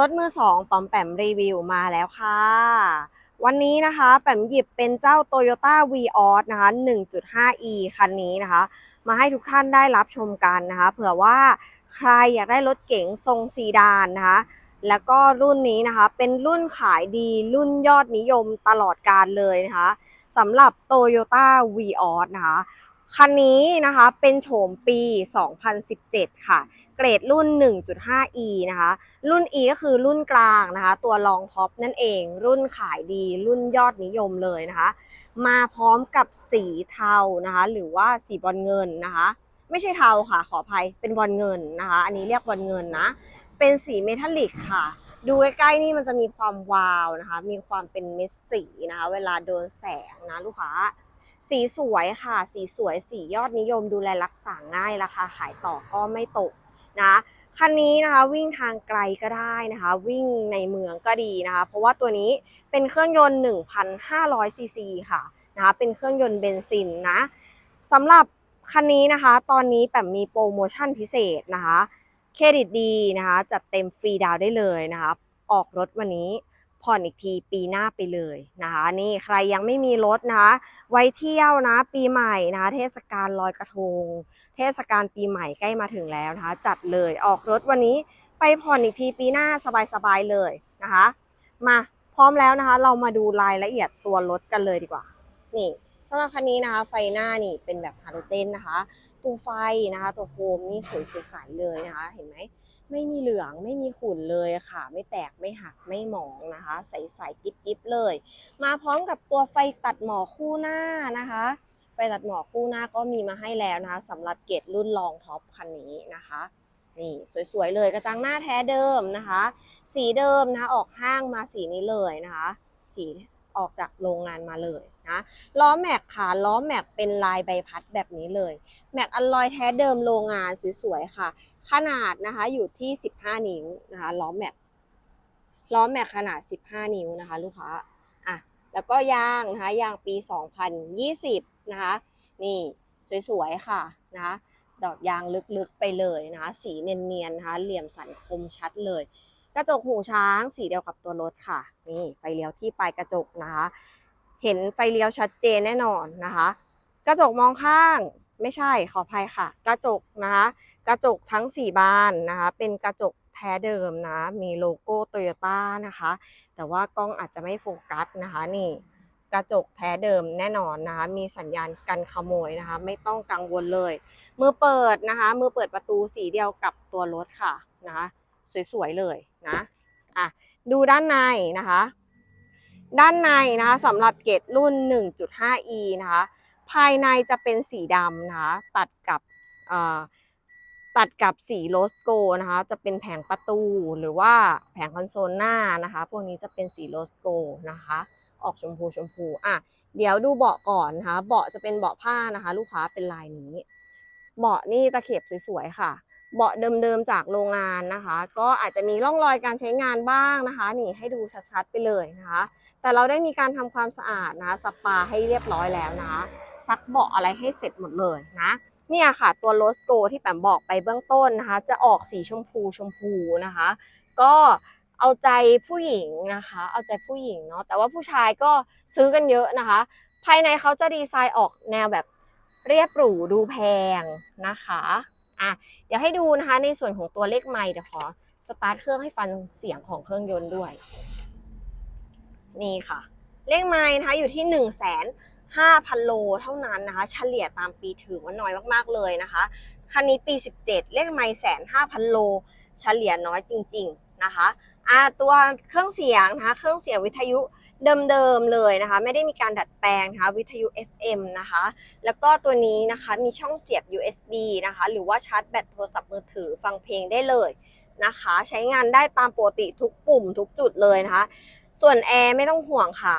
รถมือสองปอมแปมรีวิวมาแล้วค่ะ วันนี้นะคะแปมหยิบเป็นเจ้า Toyota v ีออสนะคะ 1.5e คันนี้นะคะ มาให้ทุกท่านได้รับชมกันนะคะ เผื่อว่าใครอยากได้รถเก๋งทรงซีดานนะคะ แล้วก็รุ่นนี้นะคะ เป็นรุ่นขายดีรุ่นยอดนิยมตลอดการเลยนะคะสำหรับ Toyota v ีออสนะคะ คันนี้นะคะเป็นโฉมปี 2017 ค่ะ เกรดรุ่น 1.5e นะคะ รุ่น e ก็คือรุ่นกลางนะคะ ตัวรองท็อปนั่นเอง รุ่นขายดี รุ่นยอดนิยมเลยนะคะ มาพร้อมกับสีเทานะคะ หรือว่าสีบอลเงินนะคะ ไม่ใช่เทาค่ะ ขออภัย เป็นบอลเงินนะคะ อันนี้เรียกบอลเงินนะ เป็นสีเมทัลลิกค่ะ ดูใกล้ๆนี่มันจะมีความวาวนะคะ มีความเป็นเม็ดสีนะคะ เวลาโดนแสงนะลูกค้า สีสวยค่ะ สีสวยสียอดนิยมดูแลรักษาง่ายราคาขายต่อก็ไม่ตกนะคันนี้นะคะวิ่งทางไกลก็ได้นะคะ วิ่งในเมืองก็ดีนะคะ เพราะว่าตัวนี้เป็นเครื่องยนต์ 1,500ซีซีค่ะนะคะเป็นเครื่องยนต์เบนซินนะสำหรับคันนี้นะคะ ตอนนี้แปมมีโปรโมชั่นพิเศษนะคะ เครดิตดีนะคะ จัดเต็มฟรีดาวได้เลยนะคะ ออกรถวันนี้ ผ่อนอีกทีปีหน้าไปเลยนะคะ นี่ใครยังไม่มีรถนะคะ ไว้เที่ยวนะ ปีใหม่นะคะเทศกาลลอยกระทง เทศกาลปีใหม่ใกล้มาถึงแล้วนะคะ จัดเลยออกรถวันนี้ไปผ่อนอีกทีปีหน้าสบายๆเลยนะคะ มาพร้อมแล้วนะคะ เรามาดูรายละเอียดตัวรถกันเลยดีกว่า นี่สำหรับคันนี้นะคะ ไฟหน้านี่เป็นแบบฮาโลเจนนะคะ ตัวไฟนะคะ ตัวโคมนี่สวยใสๆเลยนะคะ เห็นไหม ไม่มีเหลืองไม่มีขุ่นเลยค่ะ ไม่แตกไม่หักไม่หมองนะคะ ใสๆกิ๊บๆเลย มาพร้อมกับตัวไฟตัดหมอกคู่หน้านะคะ ไฟตัดหมอกคู่หน้าก็มีมาให้แล้วนะคะสำหรับเกรดรุ่นรองท็อปคันนี้นะคะนี่สวยๆเลยกระจังหน้าแท้เดิมนะคะ สีเดิมนะคะออกห้างมาสีนี้เลยนะคะ สีออกจากโรงงานมาเลยนะล้อแม็กค่ะล้อแม็กเป็นลายใบพัดแบบนี้เลย แม็กอัลลอยแท้เดิมโรงงานสวยๆค่ะ ขนาดนะคะอยู่ที่ 15 นิ้วนะคะล้อแม็กล้อแม็กขนาด 15 นิ้วนะคะ ลูกค้าอะแล้วก็ยางนะคะยางปี 2020 นะคะ นี่สวยๆค่ะนะคะดอกยางลึกๆไปเลยนะคะสีเนียนๆนะคะเหลี่ยมสันคมชัดเลย กระจกหูช้างสีเดียวกับตัวรถค่ะนี่ไฟเลี้ยวที่ปลายกระจกนะคะ เห็นไฟเลี้ยวชัดเจนแน่นอนนะคะ กระจกมองข้างไม่ใช่ขออภัยค่ะ กระจกนะคะ กระจกทั้ง 4 บานนะคะ เป็นกระจกแท้เดิมนะ มีโลโก้โตโยต้านะคะ แต่ว่ากล้องอาจจะไม่โฟกัสนะคะนี่กระจกแท้เดิมแน่นอนนะคะ มีสัญญาณกันขโมยนะคะ ไม่ต้องกังวลเลย มือเปิดนะคะ มือเปิดประตูสีเดียวกับตัวรถค่ะนะคะ สวยๆเลยนะอะดูด้านในนะคะ ด้านในนะคะสำหรับเกรดรุ่น 1.5e นะคะ ภายในจะเป็นสีดำนะคะ ตัดกับอ่อ ตัดกับสีโรสโกนะคะ จะเป็นแผงประตูหรือว่าแผงคอนโซลหน้านะคะ พวกนี้จะเป็นสีโรสโกนะคะ ออกชมพูชมพูอะเดี๋ยวดูเบาะก่อนนะคะ เบาะจะเป็นเบาะผ้านะคะ ลูกค้าเป็นลายนี้ เบาะนี่ตะเข็บสวยๆค่ะ เบาะเดิมๆจากโรงงานนะคะ ก็อาจจะมีร่องรอยการใช้งานบ้างนะคะ นี่ให้ดูชัดๆไปเลยนะคะ แต่เราได้มีการทำความสะอาดนะคะสปาให้เรียบร้อยแล้วนะซักเบาะอะไรให้เสร็จหมดเลยนะ เนี่ยค่ะตัวโรสโกที่แปมบอกไปเบื้องต้นนะคะ จะออกสีชมพูชมพูนะคะ ก็เอาใจผู้หญิงนะคะ เอาใจผู้หญิงเนาะแต่ว่าผู้ชายก็ซื้อกันเยอะนะคะ ภายในเขาจะดีไซน์ออกแนวแบบเรียบหรูดูแพงนะคะอะเดี๋ยวให้ดูนะคะในส่วนของตัวเลขไมค์เดี๋ยวขอสตาร์ทเครื่องให้ฟังเสียงของเครื่องยนต์ด้วย นี่ค่ะ เลขไมล์นะคะอยู่ที่1นึ่งแส นห้าพันโลเท่านั้นนะคะ เฉลี่ยตามปีถือว่าน้อยมากๆเลยนะคะ คันนี้ปี 17 เลขไมล์แสนห้าพันโล เฉลี่ยน้อยจริง ๆ นะคะอ่าตัวเครื่องเสียงนะคะ เครื่องเสียงวิทยุเดิมๆเลยนะคะ ไม่ได้มีการดัดแปลงนะคะ วิทยุ FM นะคะ แล้วก็ตัวนี้นะคะมีช่องเสียบ USB นะคะ หรือว่าชาร์จแบตโทรศัพท์มือถือฟังเพลงได้เลยนะคะ ใช้งานได้ตามปกติทุกปุ่มทุกจุดเลยนะคะ ส่วนแอร์ไม่ต้องห่วงค่ะ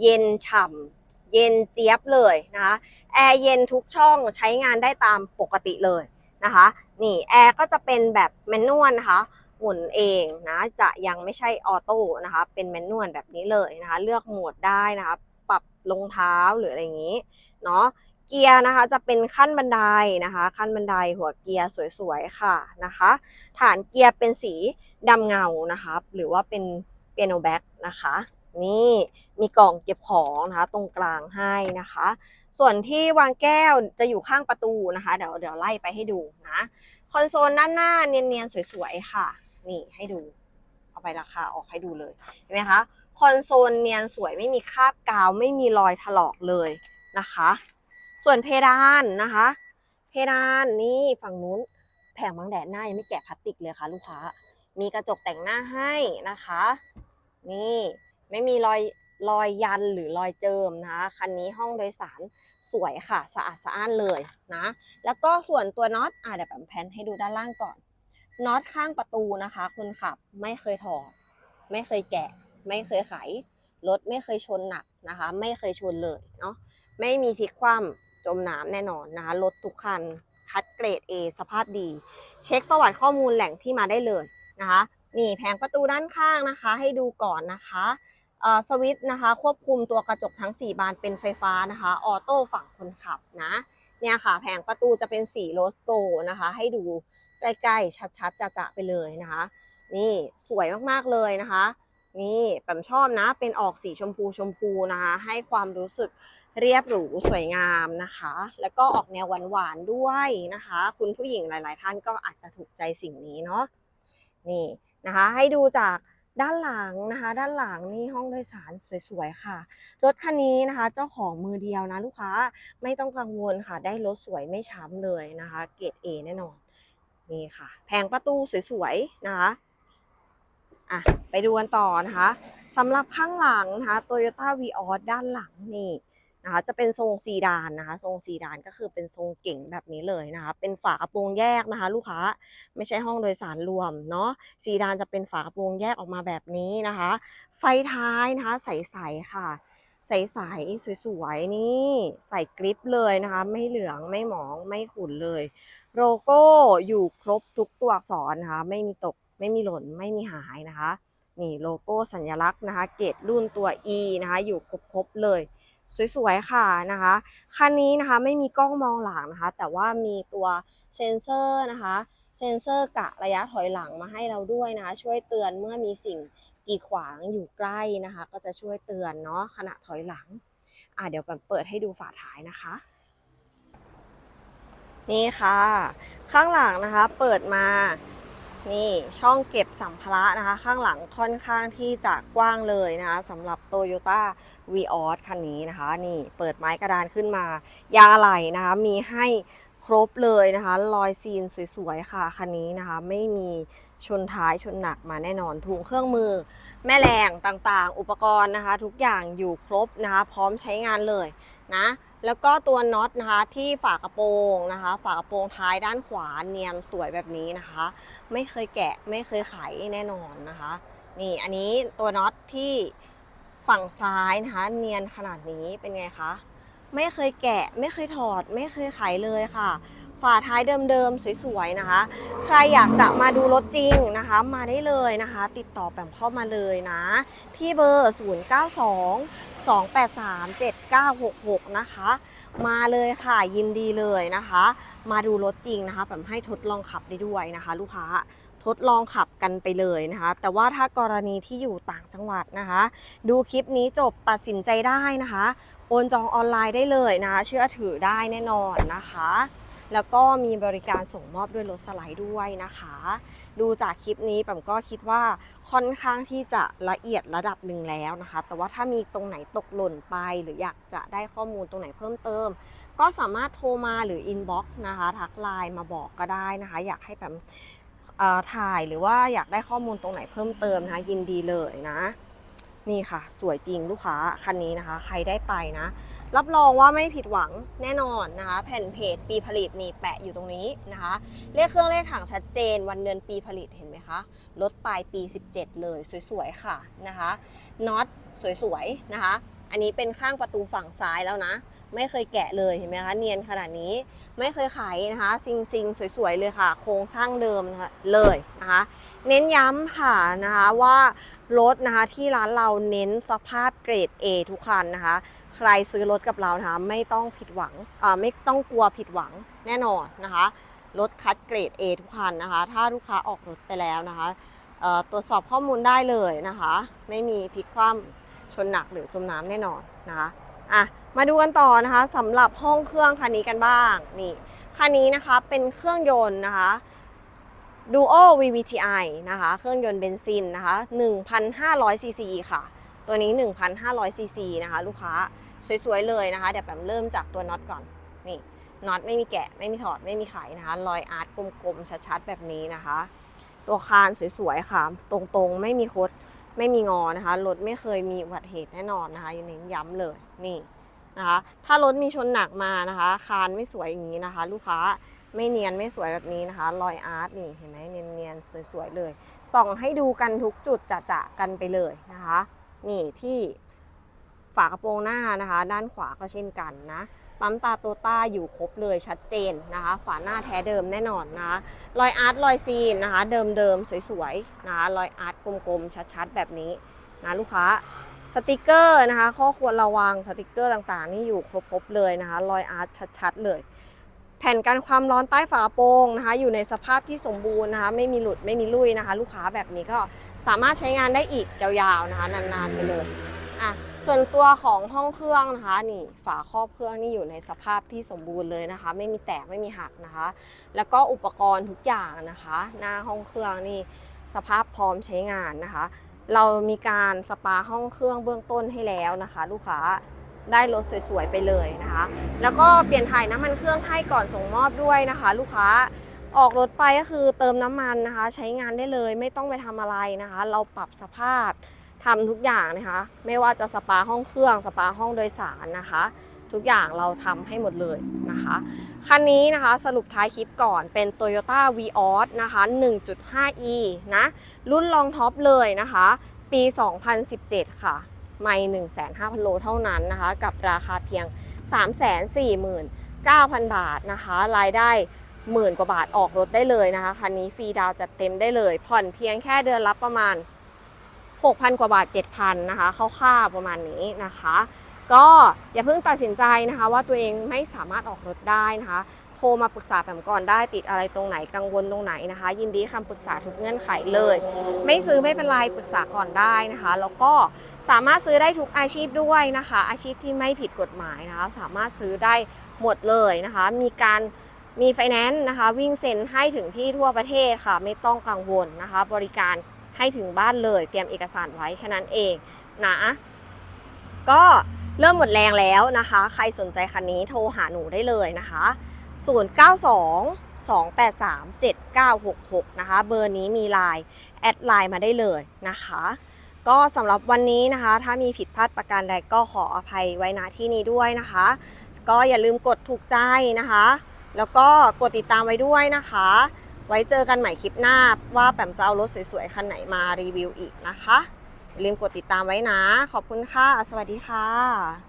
เย็นฉ่ำ เย็นเจี๊ยบเลยนะคะแอร์เย็นทุกช่องใช้งานได้ตามปกติเลยนะคะนี่แอร์ก็จะเป็นแบบแมนนวลนะคะหมุนเองนะจะยังไม่ใช่ออโต้นะคะเป็นแมนนวลแบบนี้เลยนะคะเลือกโหมดได้นะคะปรับรองเท้าหรืออะไรอย่างนี้เนาะเกียร์นะคะจะเป็นขั้นบันไดนะคะ ขั้นบันไดหัวเกียร์สวยๆค่ะนะคะ ฐานเกียร์เป็นสีดำเงานะคะหรือว่าเป็นเปียโนแบ็กนะคะ นี่มีกล่องเก็บของนะคะตรงกลางให้นะคะ ส่วนที่วางแก้วจะอยู่ข้างประตูนะคะ เดี๋ยวเดี๋ยวไล่ไปให้ดูนะคอนโซลด้านหน้าเนียนๆสวยๆค่ะ นี่ให้ดู เอาไปราคาออกให้ดูเลยเห็นไหมคะคอนโซลเนียนสวยไม่มีคราบกาวไม่มีรอยถลอกเลยนะคะ ส่วนเพดานนะคะ เพดานนี่ฝั่งนู้นแผงบังแดดหน้ายังไม่แกะพลาสติกเลยค่ะ ลูกค้า มีกระจกแต่งหน้าให้นะคะ นี่ ไม่มีรอยรอยยันหรือรอยเจิมนะคะ คันนี้ห้องโดยสารสวยค่ะ สะอาดสะอ้านเลยนะ แล้วก็ส่วนตัวน็อตอะเดี๋ยวแบบแพนให้ดูด้านล่างก่อน น็อตข้างประตูนะคะ คุณขับไม่เคยถอด ไม่เคยแกะ ไม่เคยไข รถไม่เคยชนหนักนะคะ ไม่เคยชนเลยเนาะ ไม่มีพลิกคว่ำจมน้ำแน่นอนนะคะ รถทุกคันคัดเกรด A สภาพดี เช็คประวัติข้อมูลแหล่งที่มาได้เลยนะคะ นี่แผงประตูด้านข้างนะคะ ให้ดูก่อนนะคะ สวิตช์นะคะ ควบคุมตัวกระจกทั้ง 4 บานเป็นไฟฟ้านะคะ ออโต้ฝั่งคนขับนะเนี่ยค่ะ แผงประตูจะเป็นสีโรสโกนะคะ ให้ดูใกล้ๆ ชัดๆจะๆไปเลยนะคะ นี่สวยมากๆเลยนะคะ นี่แปมชอบนะ เป็นออกสีชมพูชมพูนะคะ ให้ความรู้สึกเรียบหรูสวยงามนะคะ แล้วก็ออกแนวหวานๆด้วยนะคะ คุณผู้หญิงหลาย ๆ ท่านก็อาจจะถูกใจสิ่งนี้เนาะนี่นะคะ ให้ดูจาก ด้านหลังนะคะ ด้านหลังนี่ห้องโดยสารสวยๆค่ะ รถคันนี้นะคะ เจ้าของมือเดียวนะลูกค้าไม่ต้องกังวลค่ะ ได้รถสวยไม่ช้ำเลยนะคะ เกรด A แน่นอนนี่ค่ะ แผงประตูสวยๆนะคะอะไปดูกันต่อนะคะสำหรับข้างหลังนะคะ Toyota Vios ด้านหลังนี่ นะคะจะเป็นทรงซีดานนะคะ ทรงซีดานก็คือเป็นทรงเก่งแบบนี้เลยนะคะ เป็นฝากระโปรงแยกนะคะ ลูกค้าไม่ใช่ห้องโดยสารรวมเนาะซีดานจะเป็นฝากระโปรงแยกออกมาแบบนี้นะคะ ไฟท้ายนะคะใสๆค่ะ ใสๆสวยๆนี่ใส่กริปเลยนะคะ ไม่เหลืองไม่หมองไม่ขุ่นเลย โลโก้อยู่ครบทุกตัวอักษรนะคะ ไม่มีตกไม่มีหล่นไม่มีหายนะคะนี่โลโก้สัญลักษณ์นะคะ เกรดรุ่นตัว E นะคะ อยู่ครบๆเลย สวยๆ ค่ะนะคะ คันนี้นะคะไม่มีกล้องมองหลังนะคะ แต่ว่ามีตัวเซ็นเซอร์นะคะ เซ็นเซอร์กะระยะถอยหลังมาให้เราด้วยนะคะ ช่วยเตือนเมื่อมีสิ่งกีดขวางอยู่ใกล้นะคะ ก็จะช่วยเตือนเนาะขณะถอยหลัง อะเดี๋ยวเปิดให้ดูฝาท้ายนะคะ นี่ค่ะ ข้างหลังนะคะเปิดมา นี่ช่องเก็บสัมภาระนะคะ ข้างหลังค่อนข้างที่จะกว้างเลยนะคะสำหรับ Toyota Vios คันนี้นะคะ นี่เปิดไม้กระดานขึ้นมา ยางอะไหล่นะคะ มีให้ครบเลยนะคะ รอยซีนสวยๆ ค่ะ คันนี้นะคะ ไม่มีชนท้ายชนหนักมาแน่นอนถุงเครื่องมือ แม่แรงต่างๆ อุปกรณ์นะคะ ทุกอย่างอยู่ครบนะคะ พร้อมใช้งานเลยนะแล้วก็ตัวน็อตนะคะที่ฝากระโปรงนะคะ ฝากระโปรงท้ายด้านขวาเนียนสวยแบบนี้นะคะ ไม่เคยแกะไม่เคยไขแน่นอนนะคะ นี่อันนี้ตัวน็อตที่ฝั่งซ้ายนะคะ เนียนขนาดนี้เป็นไงคะไม่เคยแกะไม่เคยถอด ไม่เคยไขเลยค่ะ ฝาท้ายเดิมๆ สวยๆนะคะ ใครอยากจะมาดูรถจริงนะคะ มาได้เลยนะคะ ติดต่อแปมเข้ามาเลยนะ ที่เบอร์ 092 283 7966 นะคะ มาเลยค่ะยินดีเลยนะคะ มาดูรถจริงนะคะแบบให้ทดลองขับได้ด้วยนะคะ ลูกค้าทดลองขับกันไปเลยนะคะ แต่ว่าถ้ากรณีที่อยู่ต่างจังหวัดนะคะ ดูคลิปนี้จบตัดสินใจได้นะคะ โอนจองออนไลน์ได้เลยนะคะ เชื่อถือได้แน่นอนนะคะ แล้วก็มีบริการส่งมอบด้วยรถสไลด์ด้วยนะคะ ดูจากคลิปนี้แปมก็คิดว่าค่อนข้างที่จะละเอียดระดับหนึ่งแล้วนะคะ แต่ว่าถ้ามีตรงไหนตกหล่นไปหรืออยากจะได้ข้อมูลตรงไหนเพิ่มเติม ก็สามารถโทรมาหรืออินบ็อกซ์นะคะทักไลน์มาบอกก็ได้นะคะ อยากให้แปมเอ่อถ่ายหรือว่าอยากได้ข้อมูลตรงไหนเพิ่มเติมนะคะยินดีเลยนะ นี่ค่ะ สวยจริงลูกค้าคันนี้นะคะ ใครได้ไปนะ รับรองว่าไม่ผิดหวังแน่นอนนะคะ แผ่นเพจปีผลิตนี่แปะอยู่ตรงนี้นะคะ เลขเครื่องเลขถังชัดเจน วันเดือนปีผลิตเห็นไหมคะรถปลายปี 17 เลยสวยๆค่ะนะคะน็อตสวยๆนะคะ อันนี้เป็นข้างประตูฝั่งซ้ายแล้วนะ ไม่เคยแกะเลยเห็นไหมคะเนียนขนาดนี้ไม่เคยไขนะคะ ซิงซิงๆสวยๆเลยค่ะ โครงสร้างเดิมนะคะเลยนะคะเน้นย้ำค่ะนะคะว่ารถนะคะที่ร้านเราเน้นสภาพเกรด A ทุกคันนะคะ ใครซื้อรถกับเรานะคะไม่ต้องผิดหวังไม่ต้องกลัวผิดหวังแน่นอนนะคะ รถคัดเกรด A ทุกคันนะคะ ถ้าลูกค้าออกรถไปแล้วนะคะตรวจสอบข้อมูลได้เลยนะคะ ไม่มีพลิกคว่ำชนหนักหรือจมน้ำแน่นอนนะคะอะมาดูกันต่อนะคะสำหรับห้องเครื่องคันนี้กันบ้างนี่คันนี้นะคะเป็นเครื่องยนต์นะคะ Duo VVTi นะคะ เครื่องยนต์เบนซินนะคะ 1,500ซีซีค่ะ ตัวนี้ 1,500ซีซีนะคะ ลูกค้า สวยๆเลยนะคะเดี๋ยวแปมเริ่มจากตัวน็อตก่อนนี่น็อตไม่มีแกะไม่มีถอดไม่มีไขนะคะรอยอาร์ตกลมๆชัดๆแบบนี้นะคะ ตัวคานสวยๆค่ะ ตรงๆไม่มีคดไม่มีงอนะคะรถไม่เคยมีอุบัติเหตุแน่นอนนะคะยังเน้นย้ำเลยนี่นะคะ ถ้ารถมีชนหนักมานะคะ คานไม่สวยอย่างนี้นะคะ ลูกค้าไม่เนียนไม่สวยแบบนี้นะคะ รอยอาร์ตนี่เห็นไหมเนียนๆสวยๆเลย ส่องให้ดูกันทุกจุดจะๆกันไปเลยนะคะ นี่ที่ ฝากระโปรงหน้านะคะ ด้านขวาก็เช่นกันนะปั๊มตาโตต้าอยู่ครบเลยชัดเจนนะคะ ฝาหน้าแท้เดิมแน่นอนนะคะรอยอาร์ตรอยซีนนะคะ เดิมๆสวยๆนะคะรอยอาร์ตกลมๆชัดๆ แบบนี้นะลูกค้าสติกเกอร์นะคะ ข้อควรระวังสติกเกอร์ต่างๆ นี่อยู่ครบๆเลยนะคะรอยอาร์ตชัดๆเลย แผ่นกันความร้อนใต้ฝากระโปรงนะคะ อยู่ในสภาพที่สมบูรณ์นะคะ ไม่มีหลุดไม่มีลุยนะคะ ลูกค้าแบบนี้ก็สามารถใช้งานได้อีกยาวๆนะคะนานๆไปเลยอะ ส่วนตัวของห้องเครื่องนะคะนี่ฝาครอบเครื่องนี่อยู่ในสภาพที่สมบูรณ์เลยนะคะ ไม่มีแตกไม่มีหักนะคะ แล้วก็อุปกรณ์ทุกอย่างนะคะ หน้าห้องเครื่องนี่สภาพพร้อมใช้งานนะคะ เรามีการสปาห้องเครื่องเบื้องต้นให้แล้วนะคะ ลูกค้าได้รถสวยๆไปเลยนะคะ แล้วก็เปลี่ยนถ่ายน้ำมันเครื่องให้ก่อนส่งมอบด้วยนะคะ ลูกค้าออกรถไปก็คือเติมน้ำมันนะคะ ใช้งานได้เลยไม่ต้องไปทำอะไรนะคะ เราปรับสภาพ ทำทุกอย่างนะคะ ไม่ว่าจะสปาห้องเครื่อง สปาห้องโดยสารนะคะ ทุกอย่างเราทำให้หมดเลยนะคะคันนี้นะคะสรุปท้ายคลิปก่อนเป็น Toyota Vios นะคะ 1.5e นะ รุ่นรองท็อปเลยนะคะ ปี 2017 ค่ะ ไม่1,500,000 โลเท่านั้นนะคะ กับราคาเพียง 349,000 บาทนะคะ รายได้หมื่นกว่าบาทออกรถได้เลยนะคะ คันนี้ฟรีดาวจัดเต็มได้เลย ผ่อนเพียงแค่เดือนละประมาณ 6,000 กว่าบาท 7,000 นะคะคร่าวๆประมาณนี้นะคะ ก็อย่าเพิ่งตัดสินใจนะคะว่าตัวเองไม่สามารถออกรถได้นะคะโทรมาปรึกษาแปมก่อนได้ติดอะไรตรงไหนกังวลตรงไหนนะคะ ยินดีคำปรึกษาทุกเงื่อนไขเลย ไม่ซื้อไม่เป็นไรปรึกษาก่อนได้นะคะ แล้วก็สามารถซื้อได้ทุกอาชีพด้วยนะคะ อาชีพที่ไม่ผิดกฎหมายนะคะ สามารถซื้อได้หมดเลยนะคะ มีการมีไฟแนนซ์นะคะ วิ่งเซ็นให้ถึงที่ทั่วประเทศค่ะ ไม่ต้องกังวลนะคะ บริการ ให้ถึงบ้านเลยเตรียมเอกสารไว้แค่นั้นเองนะก็เริ่มหมดแรงแล้วนะคะ ใครสนใจคันนี้โทรหาหนูได้เลยนะคะ 092 283 7966 นะคะ เบอร์นี้มีไลน์แอดไลน์มาได้เลยนะคะ ก็สำหรับวันนี้นะคะ ถ้ามีผิดพลาดประการใดก็ขออภัยไว้ณที่นี้ด้วยนะคะ ก็อย่าลืมกดถูกใจนะคะ แล้วก็กดติดตามไว้ด้วยนะคะ ไว้เจอกันใหม่คลิปหน้าว่าแปมจะเอารถสวยๆ คันไหนมารีวิวอีกนะคะอย่าลืมกดติดตามไว้นะ ขอบคุณค่ะ สวัสดีค่ะ